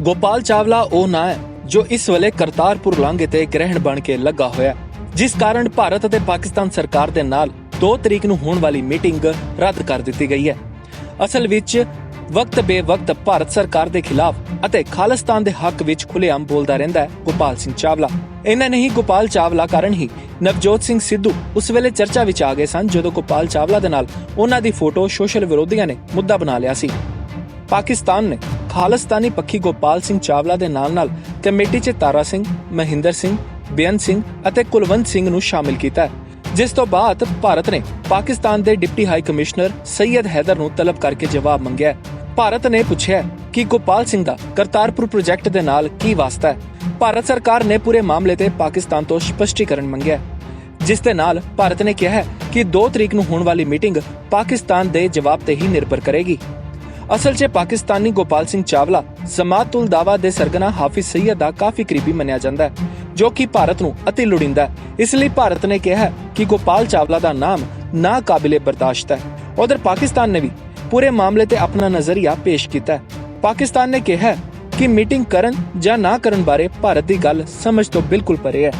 ਗੋਪਾਲ ਚਾਵਲਾ ਉਹ ਨਾਂ ਹੈ ਜੋ ਇਸ ਵੇਲੇ ਕਰਤਾਰਪੁਰ ਲਾਂਘੇ ਤੇ ਗ੍ਰਹਿਣ ਬਣ ਕੇ ਲੱਗਾ ਹੋਇਆ ਜਿਸ ਕਾਰਨ ਭਾਰਤ ਅਤੇ ਪਾਕਿਸਤਾਨ ਸਰਕਾਰ ਦੇ ਨਾਲ 2 ਤਰੀਕ ਨੂੰ ਹੋਣ ਵਾਲੀ ਮੀਟਿੰਗ ਰੱਦ ਕਰ ਦਿੱਤੀ ਗਈ ਹੈ। ਅਸਲ ਵਿੱਚ ਵਕਤ ਬੇਵਕਤ ਭਾਰਤ ਸਰਕਾਰ ਦੇ ਖਿਲਾਫ ਅਤੇ ਖਾਲਿਸਤਾਨ ਦੇ ਹੱਕ ਵਿੱਚ ਖੁੱਲੇਆਮ ਬੋਲਦਾ ਰਹਿੰਦਾ ਹੈ ਗੋਪਾਲ ਸਿੰਘ ਚਾਵਲਾ। ਇਹਨਾਂ ਨਹੀਂ, ਗੋਪਾਲ ਚਾਵਲਾ ਕਾਰਨ ਹੀ ਨਵਜੋਤ ਸਿੰਘ ਸਿੱਧੂ ਉਸ ਵੇਲੇ ਚਰਚਾ ਵਿੱਚ ਆ ਗਏ ਸਨ ਜਦੋਂ ਗੋਪਾਲ ਚਾਵਲਾ ਦੇ ਨਾਲ ਉਹਨਾਂ ਦੀ ਫੋਟੋ ਸੋਸ਼ਲ ਵਿਰੋਧੀਆਂ ਨੇ ਮੁੱਦਾ ਬਣਾ ਲਿਆ ਸੀ। ਪਾਕਿਸਤਾਨ ਨੇ ਖਾਲਸਤਾਨੀ ਪੱਖੀ ਗੋਪਾਲ ਸਿੰਘ ਚਾਵਲਾ ਦੇ ਨਾਲ-ਨਾਲ ਕਮੇਟੀ 'ਚ ਤਾਰਾ ਸਿੰਘ, ਮਹਿੰਦਰ ਸਿੰਘ, ਬੇਅੰਤ ਸਿੰਘ ਅਤੇ ਕੁਲਵੰਤ ਸਿੰਘ ਨੂੰ ਸ਼ਾਮਿਲ ਕੀਤਾ ਹੈ। ਜਿਸ ਤੋਂ ਬਾਅਦ ਭਾਰਤ ਨੇ ਪਾਕਿਸਤਾਨ ਦੇ deputy high commissioner Syed Haider ਨੂੰ ਤਲਬ ਕਰਕੇ ਜਵਾਬ ਮੰਗਿਆ ਭਾਰਤ ਨੇ ਪੁੱਛਿਆ ਕਿ ਗੋਪਾਲ ਸਿੰਘ ਦਾ ਕਰਤਾਰਪੁਰ ਪ੍ਰੋਜੈਕਟ ਦੇ ਨਾਲ ਕੀ ਵਾਸਤਾ ਹੈ? ਭਾਰਤ ਸਰਕਾਰ ਨੇ ਪੂਰੇ ਮਾਮਲੇ ਤੇ ਪਾਕਿਸਤਾਨ ਤੋਂ ਸਪਸ਼ਟੀਕਰਨ ਮੰਗਿਆ ਜਿਸ ਦੇ ਨਾਲ ਭਾਰਤ ਨੇ ਕਿਹਾ ਕਿ 2 ਤਰੀਕ ਨੂੰ ਹੋਣ ਵਾਲੀ ਮੀਟਿੰਗ ਪਾਕਿਸਤਾਨ ਦੇ ਜਵਾਬ ਤੇ ਹੀ ਨਿਰਭਰ ਕਰੇਗੀ। ਅਸਲ 'ਚ ਪਾਕਿਸਤਾਨੀ ਗੋਪਾਲ ਸਿੰਘ ਚਾਵਲਾ ਜ਼ਮਾਤ ਦਾਵਾ ਦੇ ਸਰਗਨਾ ਹਾਫਿਜ਼ ਸਈਦ ਦਾ ਕਾਫੀ ਕਰੀਬੀ ਮੰਨਿਆ ਜਾਂਦਾ ਹੈ, ਜੋ ਕਿ ਭਾਰਤ ਨੂੰ ਅਤੀ ਲੋੜੀਂਦਾ ਹੈ। ਇਸ ਲਈ ਭਾਰਤ ਨੇ ਕਿਹਾ ਕਿ ਗੋਪਾਲ ਚਾਵਲਾ ਦਾ ਨਾਮ ਨਾ ਕਾਬਿਲੇ ਬਰਦਾਸ਼ਤ ਹੈ। ਉਧਰ ਪਾਕਿਸਤਾਨ ਨੇ ਵੀ ਪੂਰੇ ਮਾਮਲੇ ਤੇ ਆਪਣਾ ਨਜ਼ਰੀਆ ਪੇਸ਼ ਕੀਤਾ ਹੈ। ਪਾਕਿਸਤਾਨ ਨੇ ਕਿਹਾ ਕਿ ਮੀਟਿੰਗ ਕਰਨ ਜਾਂ ਨਾ ਕਰਨ ਬਾਰੇ ਭਾਰਤ ਦੀ ਗੱਲ ਸਮਝ ਤੋਂ ਬਿਲਕੁਲ ਪਰੇ ਹੈ।